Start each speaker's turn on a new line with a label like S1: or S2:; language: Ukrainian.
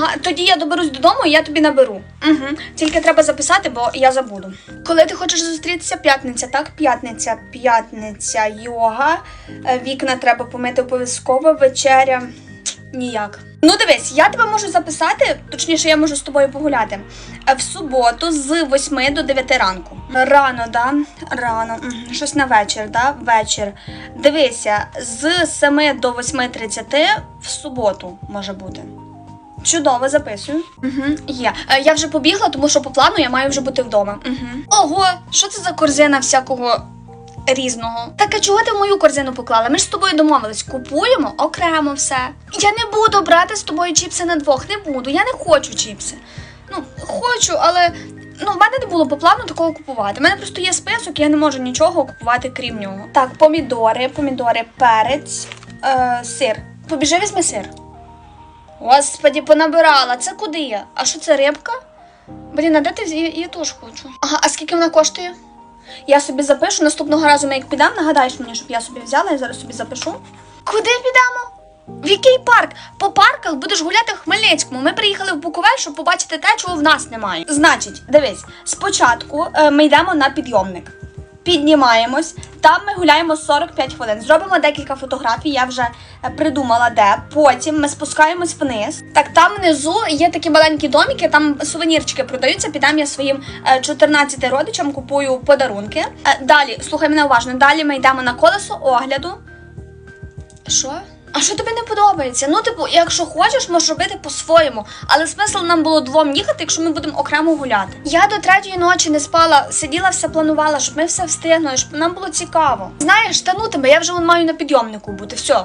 S1: А, тоді я доберусь додому і я тобі наберу. Угу. Тільки треба записати, бо я забуду. Коли ти хочеш зустрітися? П'ятниця, так? П'ятниця, п'ятниця, йога. Е, Вікна треба помити обов'язково, вечеря. Ніяк. Ну дивись, я тебе можу записати, точніше, я можу з тобою погуляти. е, В суботу з 8 до 9 ранку. Рано, да? Рано. Щось на вечір, да? Вечір. Дивися, з 7 до 8.30 в суботу може бути. Чудово, записую. Угу, є. Е, я вже побігла, тому що по плану я маю вже бути вдома. Угу. Ого, що це за корзина всякого різного? Так а чого ти в мою корзину поклала? Ми ж з тобою домовились, купуємо окремо все. Я не буду брати з тобою чіпси на двох, не буду. Я не хочу чіпси. Ну, хочу, але ну, в мене не було по плану такого купувати. У мене просто є список, я не можу нічого купувати крім нього. Так, помідори, помідори, перець, е, сир. Побіжи, візьми сир. Господі, понабирала. Це куди я? А що це рибка? Блін, а де ти я теж хочу. Ага, а скільки вона коштує? Я собі запишу. Наступного разу ми як підемо, нагадаєш мені, щоб я собі взяла, я зараз собі запишу. Куди підемо? В який парк? По парках будеш гуляти в Хмельницькому. Ми приїхали в Буковель, щоб побачити те, чого в нас немає. Значить, дивись, спочатку е, ми йдемо на підйомник. Піднімаємось, там ми гуляємо 45 хвилин. Зробимо декілька фотографій, я вже е, придумала де. Потім ми спускаємось вниз. Так, там внизу є такі маленькі доміки, там сувенірчики продаються. Підам я своїм е, 14 родичам, купую подарунки. Е, Далі, слухай мене уважно. Далі ми йдемо на колесо огляду. Що? А що тобі не подобається? Ну, типу, якщо хочеш, можеш робити по-своєму. Але смисл нам було двом їхати, якщо ми будемо окремо гуляти. Я до третьої ночі не спала, сиділа, все планувала, щоб ми все встигнули, щоб нам було цікаво. Знаєш, та ну тебе, я вже маю на підйомнику бути. Все,